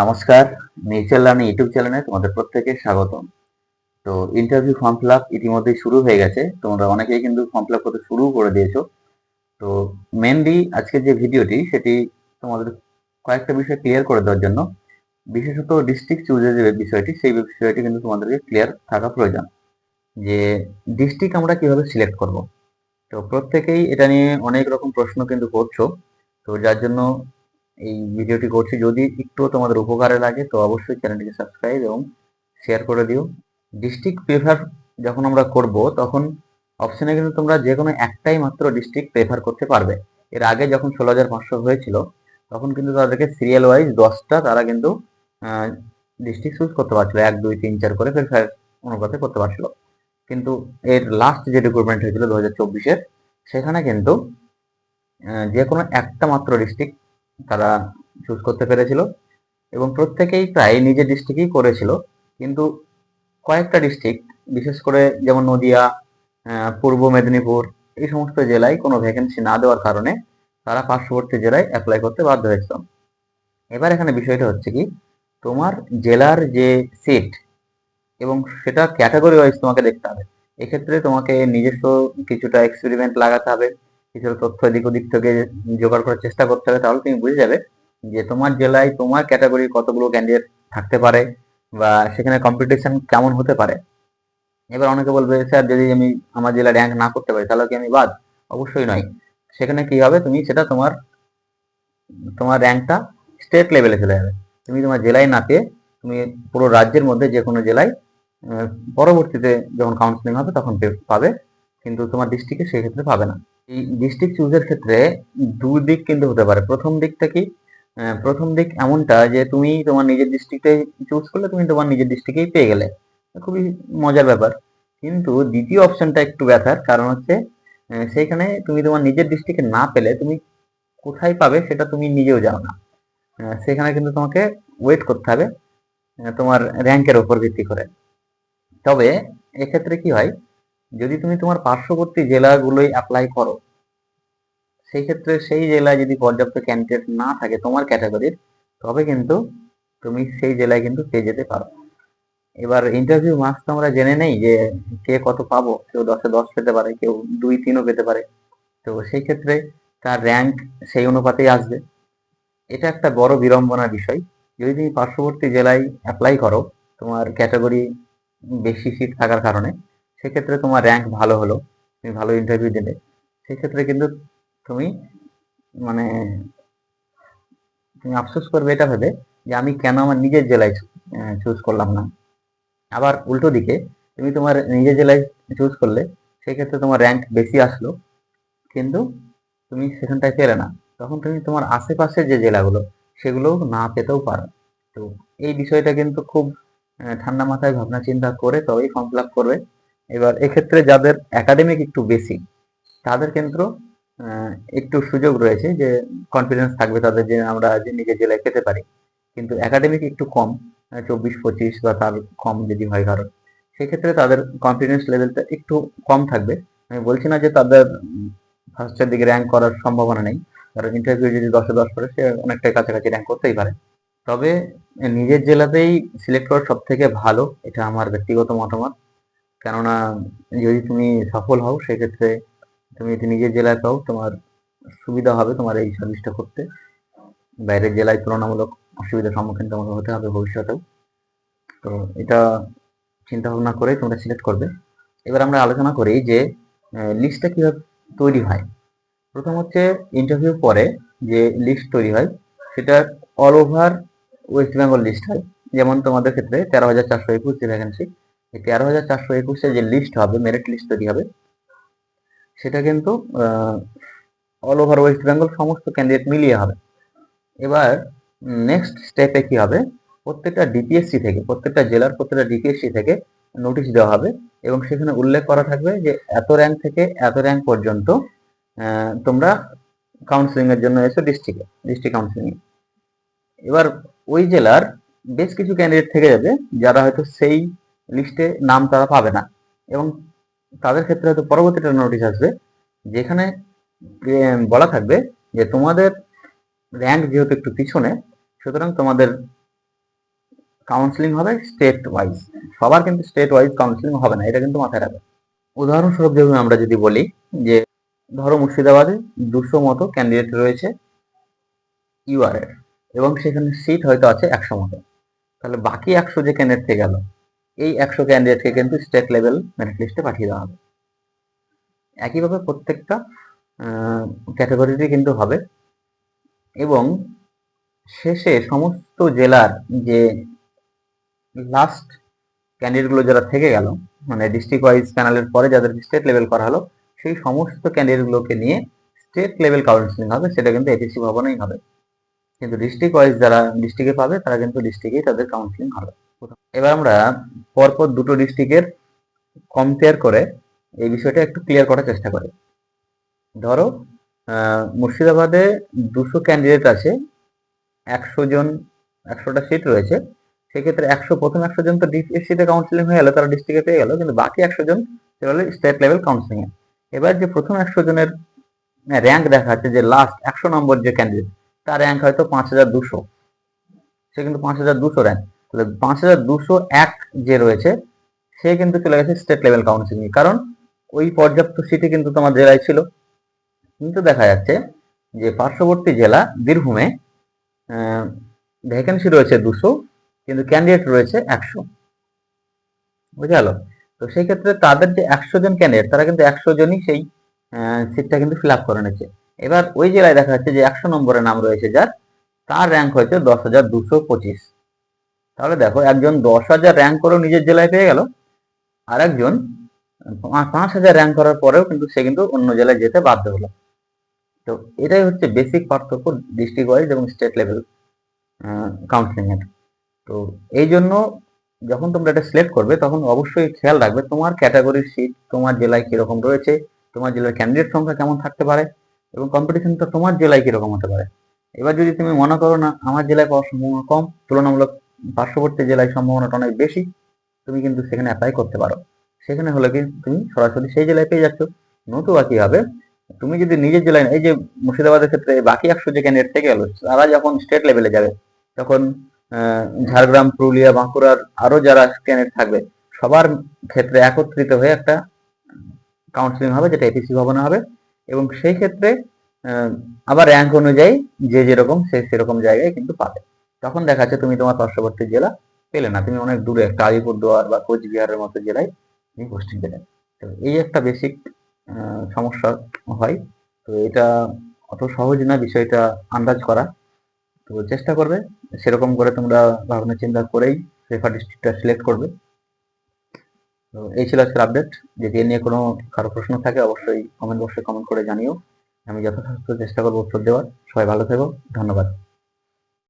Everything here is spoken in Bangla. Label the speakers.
Speaker 1: নমস্কার নেচার লার্নিং ইউটিউব চ্যানেলে তোমাদের প্রত্যেকে স্বাগতম। তো ইন্টারভিউ ফর্ম ফিল আপ ইতিমধ্যেই শুরু হয়ে গেছে, তোমরা অনেকেই কিন্তু ফর্ম ফিল আপ করতে শুরু করে দিয়েছ। তো মেনলি আজকের যে ভিডিওটি সেটি তোমাদের কয়েকটা বিষয় ক্লিয়ার করে দেওয়ার জন্য। বিশেষত ডিস্ট্রিক্ট চুজের যে বিষয়টি, সেই বিষয়টি কিন্তু তোমাদেরকে ক্লিয়ার থাকা প্রয়োজন, যে ডিস্ট্রিক্ট আমরা কীভাবে সিলেক্ট করব। তো প্রত্যেকেই এটা নিয়ে অনেক রকম প্রশ্ন কিন্তু করছ। তো যার জন্য এই ভিডিওটি করছি। যদি একটু তোমাদের উপকারে লাগে, তো অবশ্যই চ্যানেলটিকে সাবস্ক্রাইব এবং শেয়ার করে দিও। ডিস্ট্রিক্ট প্রেফার যখন আমরা করব, তখন অপশনে কিন্তু তোমরা যে কোনো একটাই মাত্র ডিস্ট্রিক্ট প্রেফার করতে পারবে। এর আগে যখন ষোলো হাজার পাঁচশো হয়েছিল, তখন কিন্তু তাদেরকে সিরিয়াল ওয়াইজ দশটা তারা কিন্তু ডিস্ট্রিক্ট চুজ করতে পারছিল। এক, দুই, তিন, চার করে প্রেফার অনুপাতে করতে পারছিল। কিন্তু এর লাস্ট যে রিক্রুটমেন্ট হয়েছিল দু হাজার চব্বিশের, সেখানে কিন্তু যে কোনো একটা মাত্র ডিস্ট্রিক্ট তারা চুজ করতে পেরেছিল এবং প্রত্যেকেই প্রায় নিজের ডিস্ট্রিক্টই করেছিল। কিন্তু কয়েকটা ডিস্ট্রিক্ট বিশেষ করে যেমন নদিয়া পূর্ব মেদিনীপুর, এই সমস্ত জেলায় কোনো ভ্যাকেন্সি না দেওয়ার কারণে তারা পার্শ্ববর্তী জেলায় অ্যাপ্লাই করতে বাধ্য হয়েছিল। এবার এখানে বিষয়টা হচ্ছে কি, তোমার জেলার যে সিট এবং সেটা ক্যাটাগরি ওয়াইজ তোমাকে দেখতে হবে। এক্ষেত্রে তোমাকে নিজস্ব কিছুটা এক্সপেরিমেন্ট লাগাতে হবে। কিছুটা তথ্য এদিক ওদিক থেকে জোগাড় করার চেষ্টা করতে হবে, তাহলে তুমি বুঝে যাবে যে তোমার জেলায় তোমার ক্যাটাগরি কতগুলো ক্যান্ডিডেট থাকতে পারে বা সেখানে কম্পিটিশন কেমন হতে পারে। এবার অনেকে বলবে, স্যার, যদি আমি আমার জেলা র্যাঙ্ক না করতে পারি, তাহলে কি আমি বাদ? অবশ্যই নয়। সেখানে কি হবে? তুমি সেটা তোমার তোমার র্যাঙ্কটা স্টেট লেভেলে চলে যাবে। তুমি তোমার জেলায় না পেয়ে তুমি পুরো রাজ্যের মধ্যে যে কোনো জেলায় পরবর্তীতে যখন কাউন্সিলিং হবে তখন পাবে, কিন্তু তোমার ডিস্ট্রিক্টে সেক্ষেত্রে পাবে না। এই ডিস্ট্রিক্ট চুজের ক্ষেত্রে দুই দিক কিন্তু হতে পারে। প্রথম দিকটা কি? প্রথম দিক এমনটা যে তুমি তোমার নিজের ডিস্ট্রিক্টে চুজ করলে তুমি তোমার নিজের ডিস্ট্রিক্টেই পেয়ে গেলে। খুবই মজার ব্যাপার। কিন্তু দ্বিতীয় অপশনটা একটু ব্যথার কারণ হচ্ছে সেইখানে তুমি তোমার নিজের ডিস্ট্রিক্টে না পেলে তুমি কোথায় পাবে সেটা তুমি নিজেও জানো না। সেখানে কিন্তু তোমাকে ওয়েট করতে হবে তোমার র্যাঙ্কের উপর ভিত্তি করে। তবে এক্ষেত্রে কি হয় যদি তুমি তোমার পার্শ্ববর্তী জেলাগুলোই অ্যাপ্লাই করো, সেই ক্ষেত্রে সেই জেলায় যদি পর্যাপ্ত ক্যান্ডিডেট না থাকে তোমার ক্যাটাগরির তবে কিন্তু তুমি সেই জেলায় কিন্তু পেয়ে যেতে পারো। এবার ইন্টারভিউ মার্কস তো আমরা জেনে নেই যে কে কত পাবো, কেউ দশে দশ পেতে পারে, কেউ দুই তিনও পেতে পারে। তো সেই ক্ষেত্রে তার র্যাঙ্ক সেই অনুপাতেই আসবে। এটা একটা বড় বিড়ম্বনার বিষয়। যদি তুমি পার্শ্ববর্তী জেলায় অ্যাপ্লাই করো, তোমার ক্যাটাগরি বেশি সিট থাকার কারণে সেক্ষেত্রে তোমার র্যাঙ্ক ভালো হলো, তুমি ভালো ইন্টারভিউ দিলে। সেক্ষেত্রে কিন্তু তুমি মানে তুমি আফসোস করবে এটা ভেবে যে আমি কেন আমার নিজের জেলায় চুজ করলাম না। আবার উল্টো দিকে তুমি তোমার নিজের জেলায় চুজ করলে, সেক্ষেত্রে তোমার র্যাঙ্ক বেশি আসলো, কিন্তু তুমি সেখানটায় পেলে না। তখন তুমি তোমার আশেপাশে যে জেলাগুলো সেগুলো না পেতেও পারো। তো এই বিষয়টা কিন্তু খুব ঠান্ডা মাথায় ভাবনা চিন্তা করে তবেই ফর্ম ফিল আপ করবে। এবার এক্ষেত্রে যাদের একাডেমিক একটু বেশি, তাদের কিন্তু একটু সুযোগ রয়েছে যে কনফিডেন্স থাকবে তাদের যে আমরা যে নিজের জেলায় পেতে পারি। কিন্তু একাডেমিক একটু কম চব্বিশ, পঁচিশ বা তার কম যদি হয় কারও, সেক্ষেত্রে তাদের কনফিডেন্স লেভেলটা একটু কম থাকবে। আমি বলছি না যে তাদের ফার্স্টের দিকে র্যাঙ্ক করার সম্ভাবনা নেই, কারণ ইন্টারভিউ যদি দশে দশ করে, সে অনেকটাই কাছাকাছি র্যাঙ্ক করতেই পারে। তবে নিজের জেলাতেই সিলেক্ট করা সব থেকে ভালো, এটা আমার ব্যক্তিগত মতামত। কেননা যদি তুমি সফল হও, সেক্ষেত্রে তুমি যদি নিজের জেলায় পাও, তোমার সুবিধা হবে তোমার এই সার্ভিসটা করতে। বাইরের জেলায় তুলনামূলক অসুবিধার সম্মুখীন তোমাকে হতে হবে ভবিষ্যতেও। তো এটা চিন্তা ভাবনা করে তোমরা সিলেক্ট করবে। এবার আমরা আলোচনা করি যে লিস্টটা কীভাবে তৈরি হয়। প্রথম হচ্ছে ইন্টারভিউ পরে যে লিস্ট তৈরি হয়, সেটা all over West Bengal list হয়। যেমন তোমাদের ক্ষেত্রে তেরো হাজার চারশো একুশ যে ভ্যাকেন্সি তেরো হাজার চারশো একুশে যে লিস্ট হবে মেরিট লিস্ট তৈরি হবে, সেটা কিন্তু অল ওভার ওয়েস্ট বেঙ্গল সমস্ত ক্যান্ডিডেট মিলিয়ে হবে। এবার নেক্সট স্টেপে কি হবে? প্রত্যেকটা ডিপিএসসি থেকে, প্রত্যেকটা জেলার প্রত্যেকটা ডিপিএসসি থেকে নোটিশ দেওয়া হবে এবং সেখানে উল্লেখ করা থাকবে যে এত র্যাঙ্ক থেকে এত র্যাঙ্ক পর্যন্ত তোমরা কাউন্সিলিং এর জন্য এসো ডিস্ট্রিক্টে ডিস্ট্রিক্ট কাউন্সিলিং এবার ওই জেলার বেশ কিছু ক্যান্ডিডেট থেকে যাবে, যারা হয়তো সেই লিস্টে নাম তারা পাবে না। এবং তাদের ক্ষেত্রে হয়তো পরবর্তীতে নোটিশ আসবে, যেখানে বলা থাকবে যে তোমাদের র্যাঙ্ক যেহেতু একটু পিছনে, সুতরাং তোমাদের কাউন্সিলিং হবে স্টেট ওয়াইজ সবার কিন্তু স্টেট ওয়াইজ কাউন্সিলিং হবে না, এটা কিন্তু মাথায় রাখবে। উদাহরণস্বরূপ যেভাবে আমরা যদি বলি যে, ধরো মুর্শিদাবাদে দুশো মতো ক্যান্ডিডেট রয়েছে ইউআর এর এবং সেখানে সিট হয়তো আছে একশো মতো। তাহলে বাকি একশো যে ক্যান্ডিডেট থেকে গেল এই একশো ক্যান্ডিডেটকে কিন্তু স্টেট লেভেল মেরিট লিস্টে পাঠিয়ে দেওয়া হবে। একইভাবে প্রত্যেকটা ক্যাটাগরিতে কিন্তু হবে। এবং শেষে সমস্ত জেলার যে লাস্ট ক্যান্ডিডেটগুলো যারা থেকে গেল মানে ডিস্ট্রিক্ট ওয়াইজ প্যানেলের পরে যাদের স্টেট লেভেল করা হলো, সেই সমস্ত ক্যান্ডিডেটগুলোকে নিয়ে স্টেট লেভেল কাউন্সিলিং হবে, সেটা কিন্তু এপিসি ভবনেই হবে। কিন্তু ডিস্ট্রিক্ট ওয়াইজ যারা ডিস্ট্রিক্টে পাবে, তারা কিন্তু ডিস্ট্রিক্টেই তাদের কাউন্সিলিং হবে। এবার আমরা পরপর দুটো ডিস্ট্রিক্টের কম্পেয়ার করে এই বিষয়টা একটু ক্লিয়ার করার চেষ্টা করি। ধরো মুর্শিদাবাদে দুশো ক্যান্ডিডেট আছে, একশো জন, একশোটা সিট রয়েছে। সেক্ষেত্রে একশো, প্রথম একশো জন তো ডিএসসিতে কাউন্সিলিং হয়ে গেল, তারা ডিস্ট্রিক্টে পেয়ে গেল, কিন্তু বাকি একশো জন সেটা হলো স্টেট লেভেল কাউন্সিলিং এবার যে প্রথম একশো জনের র্যাঙ্ক দেখা যাচ্ছে যে লাস্ট একশো নম্বর যে ক্যান্ডিডেট তার র্যাঙ্ক হয়তো পাঁচ হাজার দুশো। সে কিন্তু পাঁচ হাজার দুশো র্যাঙ্ক তাহলে পাঁচ হাজার দুশো এক যে রয়েছে, সে কিন্তু চলে গেছে স্টেট লেভেল কাউন্সিলিং কারণ ওই পর্যাপ্ত সিটে কিন্তু তোমার জেলায় ছিল। কিন্তু দেখা যাচ্ছে যে পার্শ্ববর্তী জেলা বীরভূমে ভ্যাকেন্সি রয়েছে দুশো, কিন্তু ক্যান্ডিডেট রয়েছে একশো। বুঝে গেল তো সেই ক্ষেত্রে তাদের যে একশো জন ক্যান্ডিডেট তারা কিন্তু একশো জনই সেই সিটটা কিন্তু ফিল আপ করে নিচ্ছে। এবার ওই জেলায় দেখা যাচ্ছে যে একশো নম্বরের নাম রয়েছে যার, তার র্যাঙ্ক হয়েছে দশ হাজার দুশো পঁচিশ। তাহলে দেখো, একজন দশ হাজার র্যাঙ্ক করেও নিজের জেলায় পেয়ে গেল, আর একজন পাঁচ হাজার র্যাঙ্ক করার পরেও কিন্তু সে কিন্তু অন্য জেলায় যেতে বাধ্য হলো। তো এটাই হচ্ছে বেসিক পার্থক্য ডিস্ট্রিক্ট ওয়াইজ এবং স্টেট লেভেল কাউন্সিলিং এর। তো এই জন্য যখন তোমরা এটা সিলেক্ট করবে, তখন অবশ্যই খেয়াল রাখবে তোমার ক্যাটাগরির সিট তোমার জেলায় কীরকম রয়েছে, তোমার জেলার ক্যান্ডিডেট সংখ্যা কেমন থাকতে পারে এবং কম্পিটিশনটা তোমার জেলায় কীরকম হতে পারে। এবার যদি তুমি মনে করো না, আমার জেলায় পাওয়ার সম্ভাবনা কম, তুলনামূলক পার্শ্ববর্তী জেলায় সম্ভাবনাটা অনেক বেশি, তুমি কিন্তু সেখানে অ্যাপ্লাই করতে পারো। সেখানে হলে কি তুমি সরাসরি সেই জেলায় পেয়ে যাচ্ছ। নতুবা কি হবে, তুমি যদি নিজের জেলায় এই যে মুর্শিদাবাদের ক্ষেত্রে বাকি একশো যে ক্যান্ডিডেট থেকে গেল, তারা যখন স্টেট লেভেলে যাবে, তখন ঝাড়গ্রাম, পুরুলিয়া, বাঁকুড়ার আরও যারা ক্যান্ডিডেট থাকবে, সবার ক্ষেত্রে একত্রিত হয়ে একটা কাউন্সিলিং হবে, যেটা এপিসি ভবনে হবে। এবং সেই ক্ষেত্রে আবার র্যাঙ্ক অনুযায়ী যে যেরকম, সে সেরকম জায়গায় কিন্তু পাবে। তখন দেখা যাচ্ছে তুমি তোমার পার্শ্ববর্তী জেলা পেলে না। তুমি অনেক দূরে একটা আলিপুরদুয়ার বা কোচবিহারের মতো জেলায় তুমি পোস্টিং পেলে। তো এই একটা বেসিক সমস্যা হয়। তো এটা অত সহজ না বিষয়টা আন্দাজ করা। তো চেষ্টা করবে। সেরকম করে তোমরা ভাবনা চিন্তা করেই রেফার ডিস্ট্রিক্টটা সিলেক্ট করবে। তো এই ছিল আজকের আপডেট যদি এ নিয়ে কোনো কারও প্রশ্ন থাকে, অবশ্যই কমেন্ট বক্সে কমেন্ট করে জানিও। আমি যথাসাধ্য চেষ্টা করব উত্তর দেওয়ার। সবাই ভালো থেকো। ধন্যবাদ।